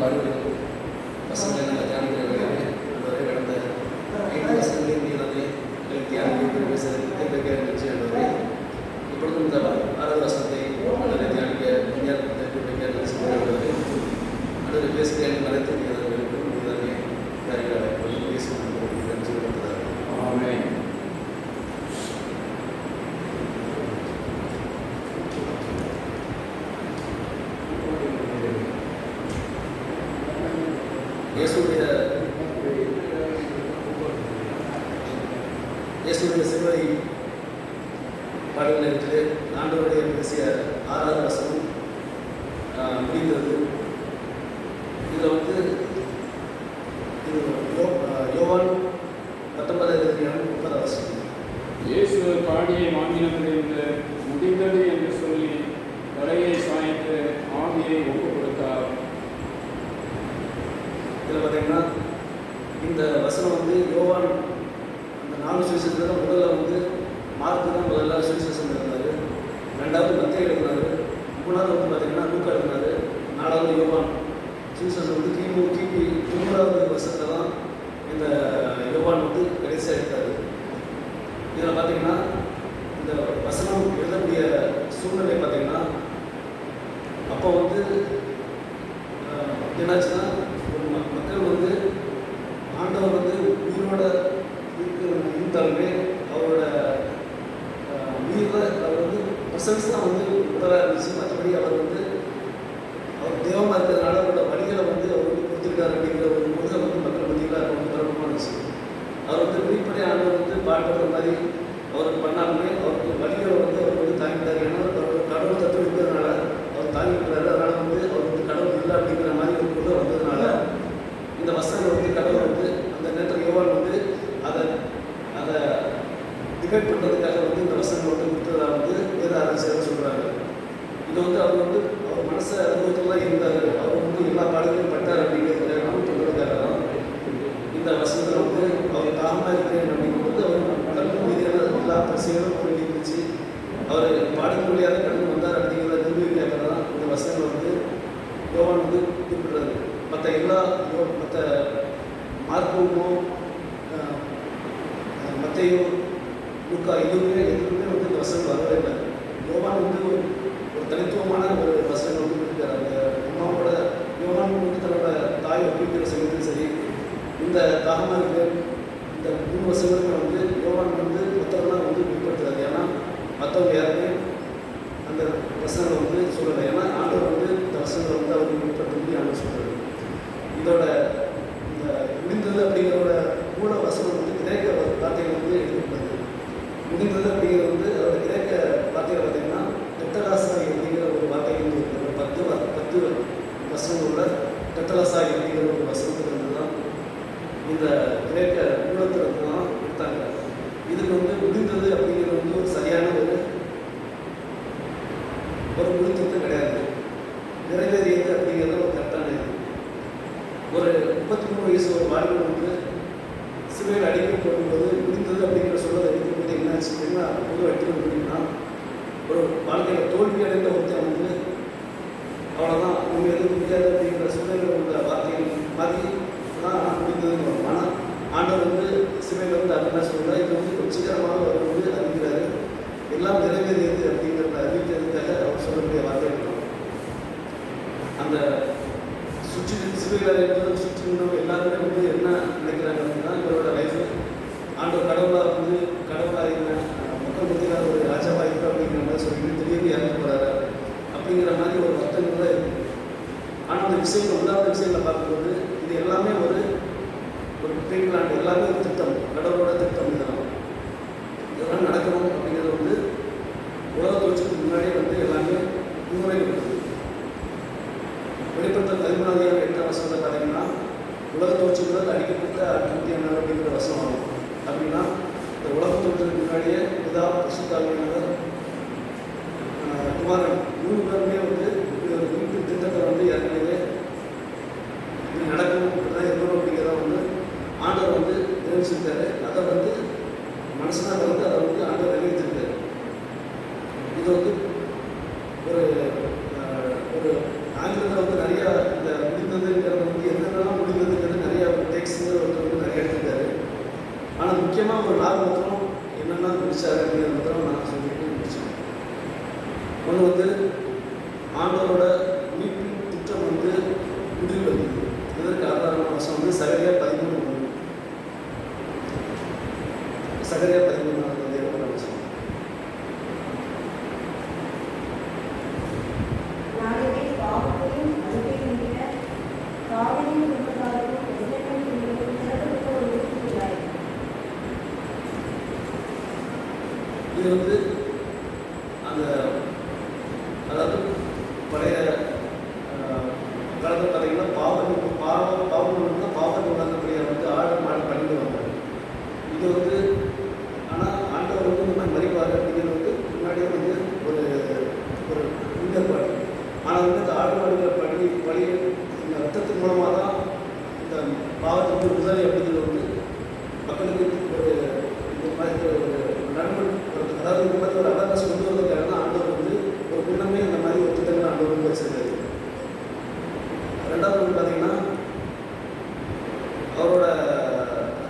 பாடுகிறோம் பசங்களை நாங்கள் தியானிக்கிறவர்களே முடிந்தது இதில் வந்து இது யோ- யோவான் பத்தொன்பதாவது அதிகாரம் முப்பதாவது வசனம். இயேசு பாடிய மாநிலத்திலிருந்து முடிந்தது என்று சொல்லி தலையை சாய்த்து ஆவியை கொடுத்தார் இதில் பார்த்தீங்கன்னா இந்த வசனம் வந்து யோவான் அந்த நாலு சுவிசேஷத்தில் முதல்ல வந்து மார்க்கு தான் முதல்ல சுவிசேஷம் இருந்தார் ரெண்டாவது மத்திய எழுதினார். மூணாவது வந்து பார்த்தீங்கன்னா லூக்கா எழுதினார் நாலாவது யோவான். ஜீசஸ் வந்து கிமு கிபி தொண்ணூறாவது வருஷத்தில் தான் இந்த யோவான் வந்து கடைசியாக எடுத்தார். இதில் பார்த்தீங்கன்னா இந்த வசனம் எழுதக்கூடிய சூழ்நிலை பார்த்தீங்கன்னா அப்போ வந்து என்னாச்சுன்னா ஒரு மக்கள் வந்து ஆண்டவர் வந்து உயிரோட இருக்கிற இருந்தாலுமே அவரோட ஆஹ், உயிரில் அவர் வந்து தான் வந்து உடலாக இருந்துச்சு மற்றபடி அவர் வந்து அவர் தெய்வமாக இருக்கிறதுனால அவரோட வழிகளை வந்து அவர் வந்து கொடுத்துருக்காரு அப்படிங்கிற ஒரு முதல் வந்து மக்கள் மத்தியில் ரொம்ப பிரபலமாக இருந்துச்சு அவர் வந்து வெளிப்படையான வந்து பாடுற மாதிரி அவர் பண்ணாலுமே அவருக்கு வழிகளை வந்து அவர் வந்து தாங்கிட்டார் ஏன்னா அவர் கடவுள் தத்துவம் இருக்கிறதுனால அவர் தாங்கிக்கிறாரு அதனால வந்து அவர் வந்து கடவுள் இல்லை அப்படிங்கிற மாதிரி ஒரு கொண்டு வந்ததுனால இந்த வசனங்கள் வந்து கடவுள் வந்து அந்த நேரத்தில் யோவான் வந்து அதை அதை டிபேட் பண்ணுறதுக்காக வந்து இந்த வசனங்கள் வந்து கொடுத்ததா வந்து வேத ஆராய்ச்சியாளர் சொல்கிறாங்க இது வந்து அவர் வந்து அவர் மனசை அனுபவத்தில் தான் இருந்தார் அவர் வந்து எல்லா பாடங்களையும் பட்டார் அப்படிங்கிறதுக்காக நம்ம சொல்கிறதுக்காக தான் இந்த வசனத்தில் வந்து அவர் தாகமாக இருக்கிறேன் அப்படிங்கும்போது அவர் கடல் மீதியான எல்லா பரிசைகளும் அவர் நீக்கிச்சு அவர் பாடக்கூடியாத கடல் வந்தார் அப்படிங்கிறத நிரூபிக்காக தான் இந்த வசனங்கள் வந்து யோவான் வந்து குறிப்பிடுறாரு மற்ற எல்லா யோ மற்ற மார்க்கோமோ மத்தையோ லூக்கா எதுவுமே எதுவுமே வந்து இந்த வசனம் வரவே இல்லை யோவான் வந்து ஒரு ஒரு தனித்துவமான ஒரு வசனம் வந்து கொடுக்குறாரு அந்த அம்மாவோட யோவான் வந்து தன்னோட தாய் ஒப்பிக்கிற சமயத்திலும் சரி இந்த தாகமாக இருக்கிற இந்த மூணு வருஷங்களுக்கு வந்து யோவான் வந்து மற்றவங்களாம் வந்து வெளிப்படுத்துறாரு ஏன்னா மற்றவங்க யாருமே அந்த வசனங்களை வந்து சொல்லலை ஏன்னா ஆண்டவர் வந்து இந்த வசனங்களை வந்து அவர் வெளிப்படுத்த முடியும் ஆண்டவர் சொல்கிறாரு இதோட இந்த முடிந்தது அப்படிங்கிறோட மூல வசனம் வந்து கிரேக்க வார்த்தைகள் வந்து எடுக்கப்பட்டது முடிந்தது அப்படிங்கிறது வந்து அதோட கிரேக்க வார்த்தைகள் பார்த்தீங்கன்னா டெட்டலாசாய் அப்படிங்கிற ஒரு வார்த்தைகள் வந்து ஒரு பத்து பத்து வசனங்களோட டெட்டலாசாய் அப்படிங்கிற ஒரு வசனத்துல இருந்து தான் இந்த கிரேக்க மூலத்துல இருந்து தான் எடுத்தாங்க. இதுக்கு வந்து முடிந்தது அப்படிங்கிறது வந்து ஒரு சரியான ஒரு ஒரு முடித்திருத்தம் கிடையாது. நிறைவேறியது அப்படிங்கிறது ஒரு முப்பத்தி மூணு வயசு ஒரு வாலிபன் வந்து சிலையில் அடிக்கப்படும் போது முடிந்தது அப்படிங்கிற சொல்றதை எடுக்கும்போது என்னாச்சு என்ன பொது அடிக்கணும் அப்படின்னா ஒரு வாழ்க்கையில் தோல்வி அடைந்த ஒருத்தன் வந்து அவ்வளோதான் உண்மை எதுவும் முடியாது அப்படிங்கிற சூழ்நிலை உள்ள வார்த்தைகள் மாதிரி தான் முடிந்ததுன்னு வரும். ஆனால் ஆண்டவர் வந்து சிலையில் வந்து அப்படின்னா சொல்ல இது வந்து கொஞ்சம் சீக்கிரமாக அவர் வந்து அறிவிக்கிறாரு எல்லாம் நிறைவேறியது அப்படிங்கிறத அறிவிக்கிறதுக்காக அவர் சொல்லக்கூடிய வார்த்தைகள். அந்த சுற்றி சிறுகளை சுற்றி இருந்தவங்க எல்லாருமே வந்து என்ன நினைக்கிறாங்க அப்படின்னா இவரோட லைஃப் ஆண்டவர் கடவுளாக வந்து கடவுளாக இருக்கிறேன் மக்கள் மத்தியில் ஒரு ராஜாவாக இருக்கிற அப்படிங்கிற மாதிரி சொல்லி திடீர்னு இறந்து போகிறாரு அப்படிங்கிற மாதிரி ஒரு வருத்தங்கள் தான் இருக்கு ஆனால் அந்த விஷயங்கள் உண்டாத விஷயங்களை பார்க்கும்போது இது எல்லாமே ஒரு ஒரு பிளான் எல்லாமே ஒரு திட்டம் கடவுளோட திட்டம் இதெல்லாம் இதெல்லாம் நடக்கணும் அப்படிங்கிறது வந்து உலக தோற்றத்துக்கு முன்னாடியே வந்து எல்லாமே முன்னுரைக்கப்பட்டது வெளிப்படுத்தல் பதிமூணாவது எட்டாம் வசனத்தில் பார்த்தீங்கன்னா உலக தோற்றம் முதல் அடிக்கப்பட்ட அற்புத்தியான அப்படிங்கிற வசனம் ஆகும் அப்படின்னா இந்த உலக தோற்றத்துக்கு முன்னாடியே பிதா பசுத்தாவியானவர் குமாரன் மூணு பேருமே வந்து இப்படி ஒரு குறிப்பிட்ட திட்டத்தை வந்து ஏற்கனவே இது நடக்கணும் இப்படிதான் இருக்கணும் அப்படிங்கிறத வந்து ஆண்டவர் வந்து நிறைவேற்றிருக்காரு அதை வந்து மனுஷனாக வந்து அதை வந்து ஆண்டவர் நிறைவேற்றிருக்காரு இது வந்து ஒரு அஹ், ஒரு ஆங்கிலத்தில் வந்து நிறைய இந்த முடிந்ததுங்கிறது வந்து என்னென்னலாம் முடிந்ததுங்கிறது நிறைய டெக்ஸ்ட் ஒருத்தர் வந்து நிறைய எடுத்துருக்காரு ஆனால் முக்கியமாக ஒரு நாள் மாத்திரம் என்னென்ன முடிச்சாரு அப்படிங்கிறது மாத்திரம் நான் சொல்லிட்டு முடிச்சேன் ஒன்று வந்து ஆண்டவரோட மீட்பின் திட்டம் வந்து முடிவு வந்தது இதற்கு ஆதாரமான வருஷம் வந்து சகரியா பதிமூணு ஒன்று சகரியா பதிமூணாவது வந்து ஏற்பட வருஷம் நாளைக்கு பாவத்தையும் அழுகையும் விட காவலின் குடும்பத்தாருக்கும் எதிர்க்கும் குடும்பத்துக்கும் சிறப்பு ஒரு இருக்கிறாய் இது வந்து அந்த அதாவது பழைய ஆஹ், காலத்தில் பார்த்தீங்கன்னா பாவம் பாவம் பாவம் வந்து பாவம் உணர்ந்தபடியாக வந்து ஆடு மாடு பண்ணிடுவாங்க இது வந்து ஆனால் ஆண்டவர் வந்து இந்த மாதிரி மறிப்பார் அப்படிங்கிறது வந்து முன்னாடியே வந்து ஒரு ஒரு முன்னேற்பாடு ஆனால் வந்து இந்த ஆடு மாடுகளை பழி பழி இந்த ரத்தத்தின் மூலமாக தான் இந்த பாவத்துக்கு முதல் அப்படிங்கிறது வந்து மக்களுக்கு ஒரு இந்த மாதிரி ஒரு நண்பன் ஒரு- அதாவது இந்த மாதிரி ஒரு அவேர்னஸ் கொண்டு வந்ததுக்காக தான் ஆண்டவர் வந்து ஒரு முன்னமே இந்த மாதிரி ஒரு திட்டங்கள் ஆண்டவர் வந்து வச்சிருக்காரு ரெண்டாவது வந்து பார்த்தீங்கன்னா அவரோட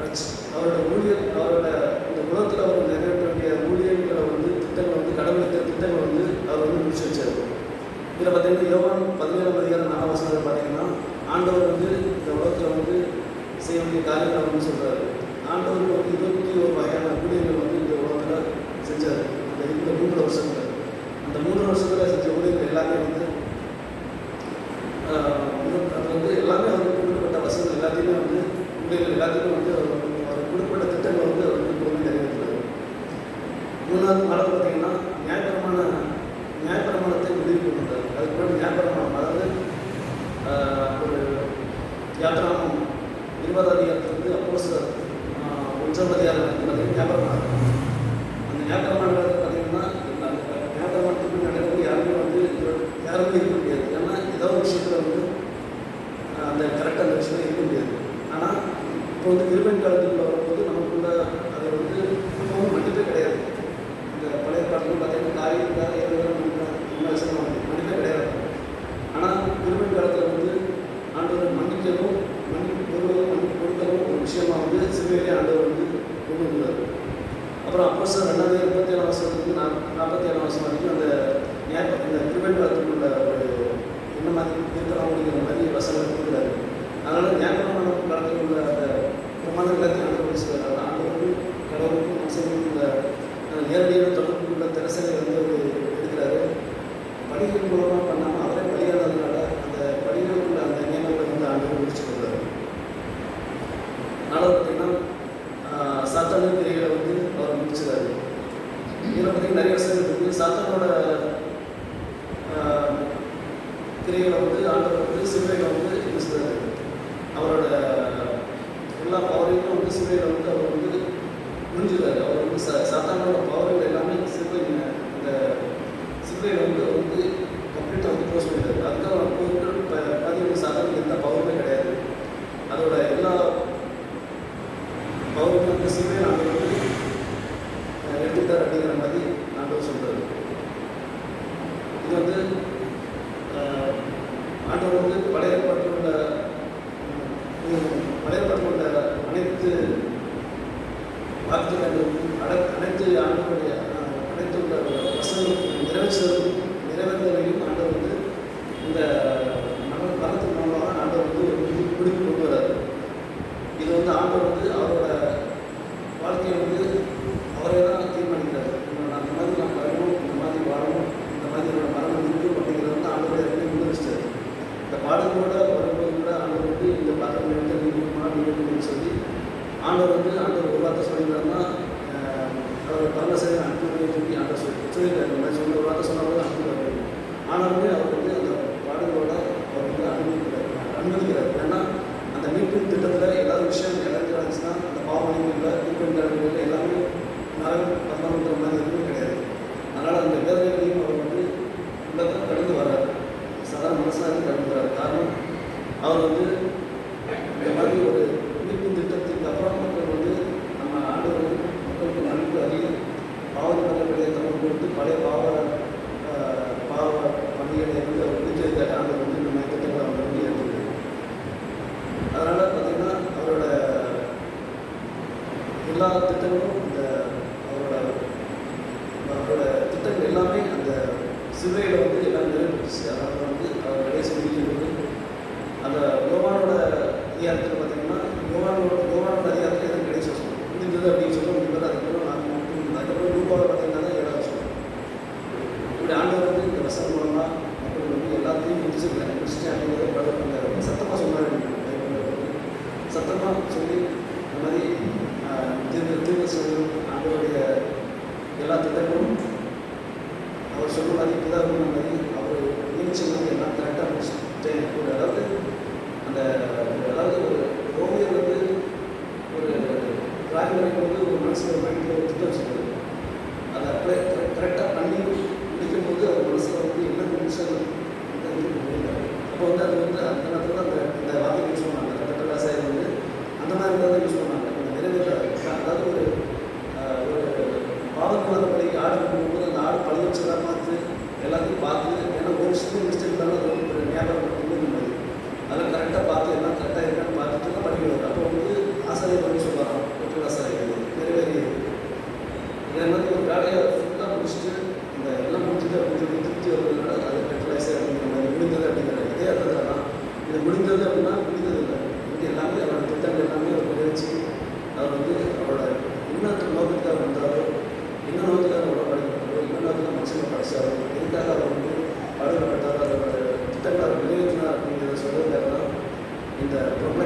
ரட்ச- அவரோட ஊழியர் அவரோட இந்த உலகத்தில் அவர் நிறைவேற்ற வேண்டிய ஊழியர்களை வந்து திட்டங்கள் வந்து கடவுளுக்கு திட்டங்கள் வந்து அவர் வந்து முடிச்சு வச்சார் இதில் பார்த்தீங்கன்னா யோவான் பதினேழாம் அதிகாரம் நாலாம் வசனத்தில் பார்த்தீங்கன்னா ஆண்டவர் வந்து இந்த உலகத்தில் வந்து செய்ய வேண்டிய அப்படின்னு சொல்கிறாரு ஆண்டவர் வந்து இருபத்தி ஒரு வகையான ஊழியர்கள் வந்து இந்த உலகத்தில் செஞ்சார். இந்த இந்த மூன்று வருஷத்தில். அந்த மூன்று வருஷத்தில் செஞ்ச ஊழியர்கள் எல்லாமே வந்து ஆஹ், அது வந்து எல்லாமே அவருக்கு கொடுக்கப்பட்ட வசதிகள் எல்லாத்தையுமே வந்து ஊழியர்கள் எல்லாத்தையுமே வந்து அவர் அவர் கொடுக்கப்பட்ட திட்டங்கள் வந்து அவர் வந்து பொறுமை நிறைவேற்றுறாரு மூணாவது பாடம் பார்த்தீங்கன்னா நியாயபரமான நியாயபரமானத்தை முடிவு கொண்டு வந்தார் அதுக்கு பிறகு நியாயப்பிரமாணம் அதாவது ஆஹ், ஒரு யாத்திராமம் இருபது அதிகாரத்துக்கு அப்போ சார் ஒன்றாம் அதிகாரம் பார்த்தீங்கன்னா நியாயப்பிரமாணம் அந்த நியாயப்பிரமாணம் பார்த்தீங்கன்னா அந்த நியாயப்பிரமாணத்துக்கு நடக்கிறது யாருமே வந்து யாருமே இருக்க முடியாது ஏன்னா ஏதோ ஒரு விஷயத்தில் வந்து ஆஹ், அந்த கரெக்டாக அந்த விஷயம் இருக்க முடியாது ஆனால் இப்போ வந்து கிருபன் காலத்துக்குள்ள வரும்போது நமக்குள்ள அது வந்து இப்போவும் மன்னிப்பே கிடையாது இந்த பழைய காலத்தில் பார்த்தீங்கன்னா காரியத்துக்காக ஏதாவது விமர்சனம் மன்னிப்பே கிடையாது ஆனால் கிருபன் காலத்தில் வந்து ஆண்டவர் மன்னிக்கவும் மன்னிப்பு பெறுவதும் மன்னிப்பு கொடுக்கவும் ஒரு விஷயமா வந்து சிறுவையிலே ஆண்டவர் வந்து கொண்டு வந்தார் அப்புறம் அப்போ சார் ரெண்டாவது முப்பத்தி ஏழாம் வருஷத்துக்கு நான் நாற்பத்தி ஏழாம் வருஷம் வரைக்கும் அந்த ஞாபக இந்த கிருபன் காலத்துக்குள்ள ஒரு என்ன மாதிரி அப்படிங்கிற மாதிரி வசனம் கொடுக்குறாரு அதனால் ஞாபகமான காலத்தில் உள்ள அந்த பிரமாணம் எல்லாத்தையும் அனுபவிச்சுக்கிறார் ஆண்டவருக்கும் கடவுளுக்கும் மனுஷனுக்கும் உள்ள நேரடியான தொடர்பு உள்ள திரசலை வந்து அவர் எடுக்கிறாரு பணிகள் மூலமாக பண்ணாமல் அவரே பலியானதுனால அந்த பணிகளுக்கு உள்ள அந்த நியமங்களை வந்து ஆண்டவர் முடிச்சு கொடுக்குறாரு அதனால் பார்த்தீங்கன்னா ஆஹ், சாத்தானின் கிரிகளை வந்து அவர் முடிச்சுறாரு இதில் பார்த்தீங்கன்னா நிறைய விஷயம் இருக்குது சாத்தானோட கிரிகளை வந்து ஆண்டவர் வந்து சிலுவையில் வந்து என்ன சொல்றாரு அவரோட எல்லா பவரையும் வந்து சிலுவையில் வந்து அவர் வந்து முடிஞ்சுறாரு அவர் வந்து ச சாத்தானோட பவரை எல்லாமே சிலுவை இந்த சிலுவையில் வந்து அவர் வந்து கம்ப்ளீட்டாக வந்து க்ளோஸ் பண்ணிட்டாரு அதுக்காக அப்போ இருக்கிற பதிவு சாத்தானுக்கு எந்த பவருமே கிடையாது அதோட எல்லா பவருமே வந்து சிலுவையில் ஆண்டவர் வந்து அஹ், எடுத்துக்கிட்டார் அப்படிங்கிற மாதிரி ஆண்டவர் சொல்றாரு இது வந்து ஆஹ், ஆண்டவர் வந்து பழைய ஏற்பாட்டில் உள்ள உம், பழைய ஏற்பாட்டில் உள்ள அனைத்து வாக்குகளும் அட அனைத்து ஆண்டவருடைய ஆஹ், அனைத்து உள்ள வசனங்களும் நிறைவேற்றுவதும் நிறைவேறுதலையும் ஆண்டவர் வந்து இந்த மன மரத்துக்கு மூலமாக ஆண்டவர் வந்து ஒரு முடிவு கொண்டு வரார் இது வந்து ஆண்டவர் வந்து அவரோட வாழ்க்கையை வந்து அவரே தான் தீர்மானிக்கிறார். நான் அந்த மாதிரி நான் வரணும் இந்த மாதிரி வாழணும் இந்த மாதிரி என்னோட மரணம் இருக்கும் அப்படிங்கிறது வந்து ஆண்டவர் ஏற்கனவே முன்னிச்சிட்டார் இந்த பாடலோட வரும்போது கூட ஆண்டவர் வந்து இந்த பாத்திரம் எடுத்து நீக்குமா சொல்லி ஆண்டவர் வந்து ஆண்டவர் ஒரு வார்த்தை சொல்லியிருந்தாருன்னா ஆஹ், அவர் பரமசேவை அனுப்புவதை சொல்லி ஆண்டவர் நான் சொல்லியிருக்காரு இந்த மாதிரி சொல்ல ஒரு வார்த்தை சொன்னாலும் ஆனாலுமே அவர் வந்து அந்த பாடலோட அவர் வந்து அனுமதிக்கிறார் அனுமதிக்கிறார் ஏன்னா அந்த மீட்பு திட்டத்தில் ஏதாவது விஷயம் இழந்து அந்த பாவனைகளில் மீட்பின் கடவுளில் எல்லாமே நரகம் பரமான்ற மாதிரி எதுவுமே கிடையாது. அதனால் அந்த வேதனைகளையும் அவர் வந்து உள்ளதாக கடந்து வர்றார். சாதாரண மனசாக கடந்து வர்றார். காரணம் அவர் வந்து எல்லா திட்டங்களும் இந்த அவரோட அவரோட திட்டங்கள் எல்லாமே அந்த சிறையில் வந்து எல்லாம் நிறைவேறிச்சு அதனால் வந்து அவர் கடைசி முடிக்கும்போது அந்த யோவானோட அதிகாரத்தில் பார்த்தீங்கன்னா கோவானோட யோவானோட அதிகாரத்தில் எதுவும் கடைசி வருஷம் முடிஞ்சது அப்படின்னு சொல்லி முடிந்தது அதுக்கப்புறம் நாங்கள் மட்டும் அதுக்கப்புறம் ரூபாவை பார்த்தீங்கன்னா தான் ஏதாவது வருஷம் இப்படி ஆண்டவர் வந்து இந்த வசனம் மூலமாக மக்கள் வந்து எல்லாத்தையும் முடிச்சிருக்காங்க முடிச்சுட்டு அப்படிங்கிறத சத்தமாக சொன்னார். சத்தமாக சொல்லி según la. ரொம்ப